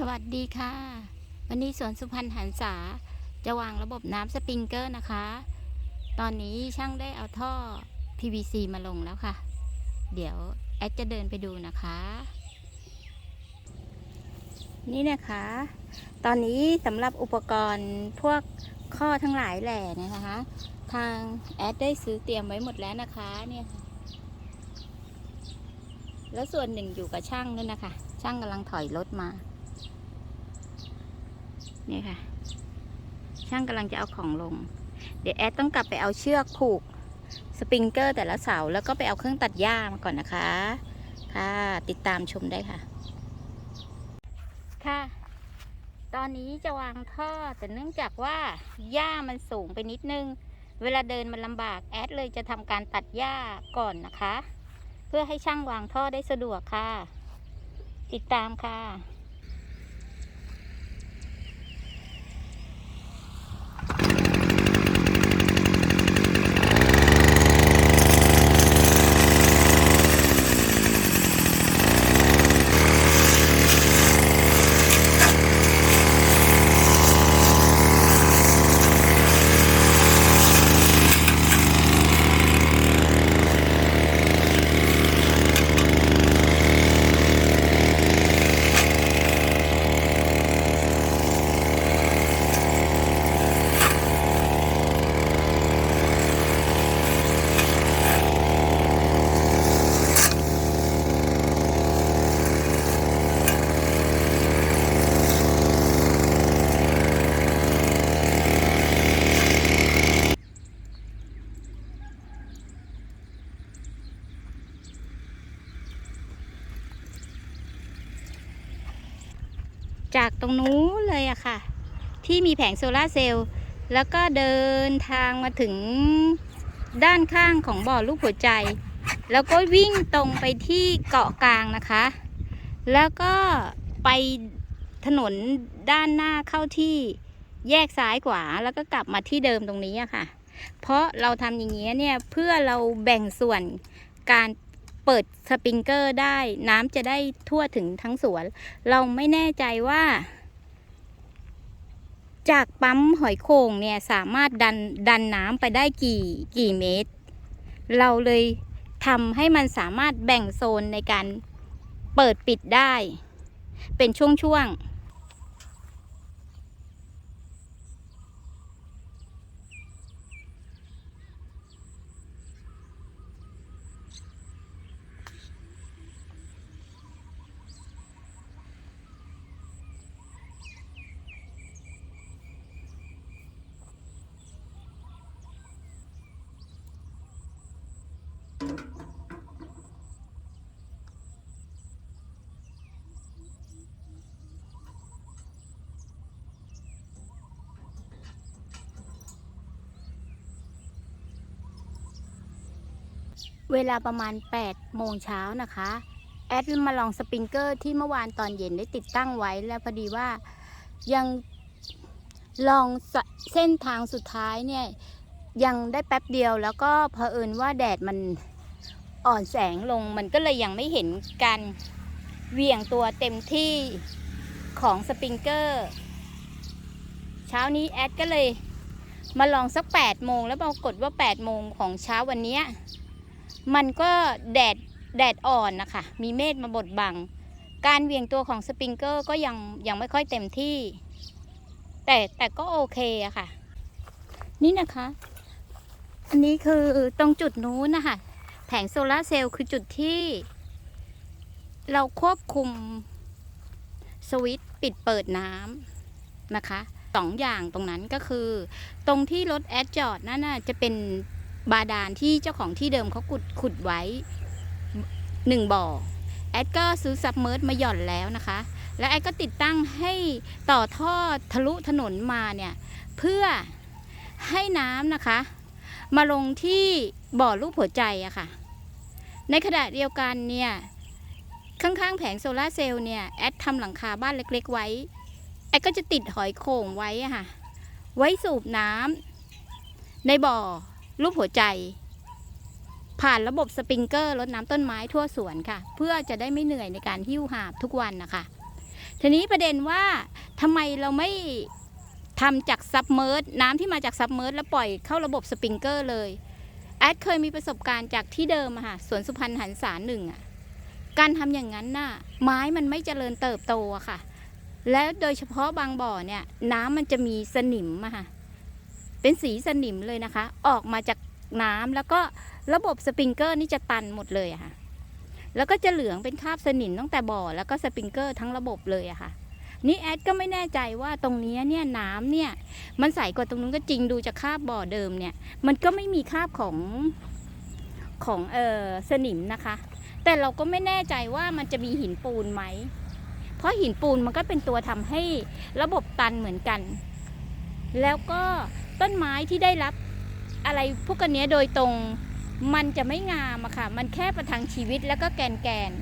สวัสดีค่ะ วันนี้สวนสุพรรณหันษาจะวางระบบน้ำสปริงเกอร์นะคะ ตอนนี้ช่างได้เอาท่อ PVC มาลงแล้วค่ะ เดี๋ยวแอดจะเดินไปดูนะคะ นี่นะคะ ตอนนี้สำหรับอุปกรณ์พวกข้อทั้งหลายแหล่นะคะ ทางแอดได้ซื้อเตรียมไว้หมดแล้วนะคะเนี่ยแล้วส่วนหนึ่งอยู่กับช่างนั่นนะคะ ช่างกำลังถอยรถมา นี่ค่ะ ช่างกำลังจะเอาของลง เดี๋ยวแอดต้องกลับไปเอาเชือกผูกสปริงเกอร์แต่ละเสาแล้วก็ไปเอาเครื่องตัดหญ้ามาก่อนนะคะ ค่ะติดตามชมได้ค่ะ ค่ะ ตอนนี้จะวางท่อแต่เนื่องจากว่าหญ้ามันสูงไปนิดนึง เวลาเดินมันลำบากแอดเลยจะทำการตัดหญ้าก่อนนะคะ เพื่อให้ช่างวางท่อได้สะดวกค่ะ ติดตามค่ะ ตรงนู้นเลยอะค่ะ ที่มีแผงโซลาเซลล์แล้วก็เดินทางมาถึงด้านข้างของบ่อลูกหัวใจ แล้วก็วิ่งตรงไปที่เกาะกลางนะคะ แล้วก็ไปถนนด้านหน้าเข้าที่แยกซ้ายขวาแล้วก็กลับมาที่เดิมตรงนี้อะค่ะ เพราะเราทำอย่างนี้ยเนี่ยเพื่อเราแบ่งส่วนการ เปิดสปริงเกอร์ได้ น้ำจะได้ทั่วถึงทั้งสวน เราไม่แน่ใจว่า จากปั๊มหอยโข่งเนี่ยสามารถดันดันน้ำไปได้กี่กี่เมตร เราเลยทำให้มันสามารถแบ่งโซนในการเปิดปิดได้ เป็นช่วงๆ เวลาประมาณ 8 โมงเช้านะคะ แอดมาลองสปริงเกอร์ที่เมื่อวานตอนเย็นได้ติดตั้งไว้แล้วพอดีว่ายังลองเส้นทางสุดท้ายเนี่ย ยังได้แป๊บเดียวแล้วก็เผอิญว่าแดดมันอ่อนแสงลงมันก็เลยยังไม่เห็นการเหวี่ยงตัวเต็มที่ของสปริงเกอร์เช้านี้แอดก็เลยมาลองสัก 8 โมงแล้วปรากฏว่า 8 โมงของเช้าวันนี้ มันก็แดดแดดอ่อนนะคะ มีเมฆมาบดบัง การเวียงตัวของสปริงเกอร์ก็ยังยังไม่ค่อยเต็มที่ แต่แต่ก็โอเคอะค่ะ นี่นะคะ อันนี้คือตรงจุดนู้นนะคะ แผงโซลาเซลล์คือจุดที่ เราควบคุมสวิตช์ปิดเปิดน้ำนะคะสองอย่างตรงนั้นก็คือ ตรงที่รถแอดจอดนั่นน่ะจะเป็น บาดาลที่เจ้าของที่เดิมเขาขุดขุดไว้หนึ่งบ่อ แอดก็ซื้อซับเมอร์มาหย่อนแล้วนะคะ แล้วแอดก็ติดตั้งให้ต่อท่อทะลุถนนมาเนี่ย เพื่อให้น้ำนะคะ มาลงที่บ่อลูกหัวใจอะค่ะ ในขณะเดียวกันเนี่ย ข้างๆแผงโซลาเซลล์เนี่ย แอดทำหลังคาบ้านเล็กๆ ไว้ แอดก็จะติดหอยโข่งไว้อะค่ะ ไว้สูบน้ำในบ่อ รูปหัวใจ ผ่านระบบสปริงเกอร์รดน้ำต้นไม้ทั่วสวนค่ะ เพื่อจะได้ไม่เหนื่อยในการหิ้วหาบทุกวันนะคะทีนี้ประเด็นว่าทำไมเราไม่ทำจากซับเมอร์ดน้ำที่มาจากซับเมอร์ดแล้วปล่อยเข้าระบบสปริงเกอร์เลยแอดเคยมีประสบการณ์จากที่เดิมอะค่ะสวนสุพรรณหันษาหนึ่งอะการทำอย่างนั้นน่ะไม้มันไม่เจริญเติบโตอะค่ะ แล้วโดยเฉพาะบางบ่อเนี่ยน้ำมันจะมีสนิมอะค่ะ เป็นสีสนิมเลยนะคะ ออกมาจากน้ำแล้วก็ระบบสปริงเกอร์นี่จะตันหมดเลยค่ะ แล้วก็จะเหลืองเป็นคราบสนิมตั้งแต่บ่อ แล้วก็สปริงเกอร์ทั้งระบบเลยอะค่ะ นี่แอดก็ไม่แน่ใจว่าตรงนี้เนี่ยน้ำเนี่ย มันใสกว่าตรงนู้นก็จริงดูจากคราบบ่อเดิมเนี่ย มันก็ไม่มีคราบของของเออสนิมนะคะ แต่เราก็ไม่แน่ใจว่ามันจะมีหินปูนไหม เพราะหินปูนมันก็เป็นตัวทำให้ระบบตันเหมือนกัน แล้วก็ต้นไม้ที่ได้รับอะไรพวกอันเนี้ยโดยตรงมันจะไม่งามอะค่ะ มันแค่ประทังชีวิตแล้วก็แกนแกน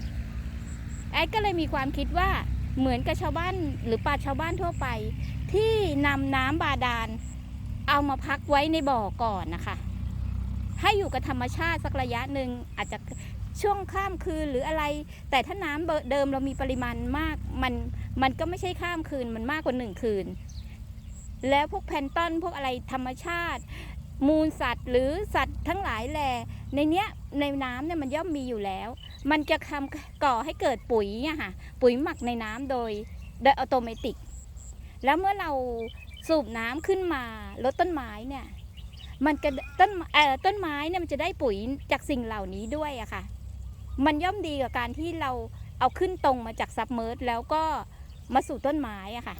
ๆแอดก็เลยมีความคิดว่าเหมือนกับชาวบ้านหรือป่าชาวบ้านทั่วไป ที่นำน้ำบาดาลเอามาพักไว้ในบ่อก่อนนะคะ ให้อยู่กับธรรมชาติสักระยะหนึ่งอาจจะช่วงข้ามคืนหรืออะไร แต่ถ้าน้ำเดิมเรามีปริมาณมาก มันมันก็ไม่ใช่ข้ามคืนมันมากกว่าหนึ่งคืน แล้วพวกแพนตอนพวกอะไรธรรมชาติ มูลสัตว์หรือสัตว์ทั้งหลายแหล่ในเนี้ยในน้ำเนี่ยมันย่อมมีอยู่แล้ว มันจะทำก่อให้เกิดปุ๋ยอะค่ะปุ๋ยหมักในน้ำโดยโดยอัตโนมัติแล้วเมื่อเราสูบน้ำขึ้นมาลดต้นไม้เนี่ยมันก็ต้นเอ่อต้นไม้เนี่ยมันจะได้ปุ๋ยจากสิ่งเหล่านี้ด้วยอะค่ะ มันย่อมดีกับการที่เราเอาขึ้นตรงมาจากซับเมอร์แล้วก็มาสู่ต้นไม้อะค่ะ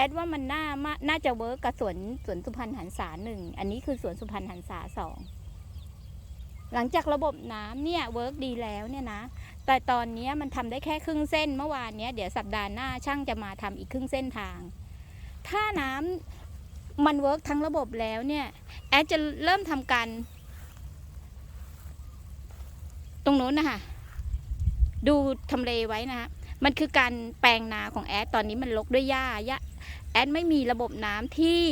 แอดว่ามันน่ามาน่าจะเวิร์กกับสวนสวนสุพรรณหันษาหนึ่งอันนี้คือสวนสุพรรณหันษาสองหลังจากระบบน้ำเนี่ยเวิร์กดีแล้วเนี่ยนะ แต่ตอนนี้มันทำได้แค่ครึ่งเส้นเมื่อวานเนี้ยเดี๋ยวสัปดาห์หน้าช่างจะมาทำอีกครึ่งเส้นทาง ถ้าน้ำมันเวิร์กทั้งระบบแล้วเนี่ยแอดจะเริ่มทำการตรงโน้นนะคะดูทำเลไว้นะคะมันคือการแปลงนาของแอดตอนนี้มันลกด้วยหญ้าหญ้า แอดไม่มีระบบน้ำที่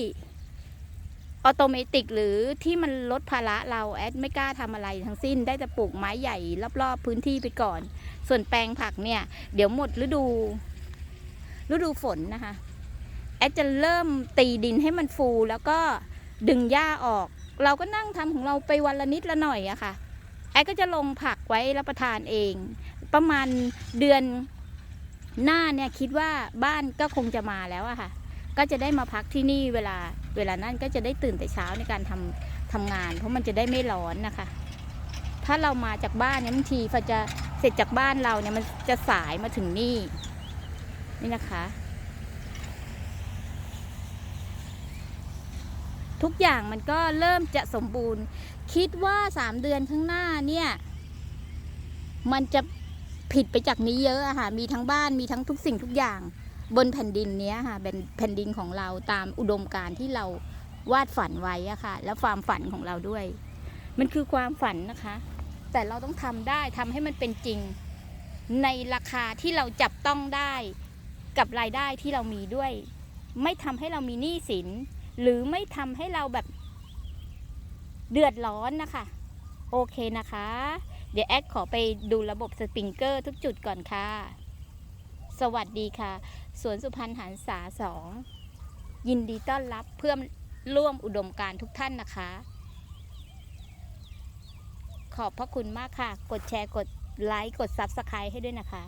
ออโตเมติกหรือที่มันลดภาระเราแอดไม่กล้าทำอะไรทั้งสิ้นได้แต่ปลูกไม้ใหญ่รอบๆพื้นที่ไปก่อน ส่วนแปลงผักเนี่ย เดี๋ยวหมดฤดู ฤดูฝนนะคะ แอดจะเริ่มตีดินให้มันฟูแล้วก็ดึงหญ้าออก เราก็นั่งทำของเราไปวันละนิดละหน่อยอะค่ะ แอดก็จะลงผักไว้รับประทานเอง ประมาณเดือนหน้าเนี่ยคิดว่าบ้านก็คงจะมาแล้วอะค่ะ ก็จะได้มาพักที่นี่เวลาเวลานั้นก็จะได้ตื่นแต่เช้าในการทำทำงาน เพราะมันจะได้ไม่ร้อนนะคะ ถ้าเรามาจากบ้านเนี่ยบางทีพอจะเสร็จจากบ้านเราเนี่ยมันจะสายมาถึงนี่ นี่นะคะ ทุกอย่างมันก็เริ่มจะสมบูรณ์ คิดว่าสามเดือนข้างหน้าเนี่ย มันจะผิดไปจากนี้เยอะอะค่ะมีทั้งบ้านมีทั้งทุกสิ่งทุกอย่าง บนแผ่นดินนี้ค่ะเป็นแผ่นดินของเราตามอุดมการณ์ที่เราวาดฝันไว้อะค่ะ และความฝันของเราด้วย มันคือความฝันนะคะ แต่เราต้องทำได้ทำให้มันเป็นจริง ในราคาที่เราจับต้องได้กับรายได้ที่เรามีด้วย ไม่ทำให้เรามีหนี้สิน หรือไม่ทำให้เราแบบเดือดร้อนนะคะ โอเคนะคะ เดี๋ยวแอดขอไปดูระบบสปริงเกอร์ทุกจุดก่อนค่ะ สวัสดีค่ะ สวนสุพรรณหันษาสอง ยินดีต้อนรับเพื่อนร่วมอุดมการทุกท่านนะคะ ขอบพระคุณมากค่ะ กดแชร์กดไลค์กดซับสไครต์ให้ด้วยนะคะ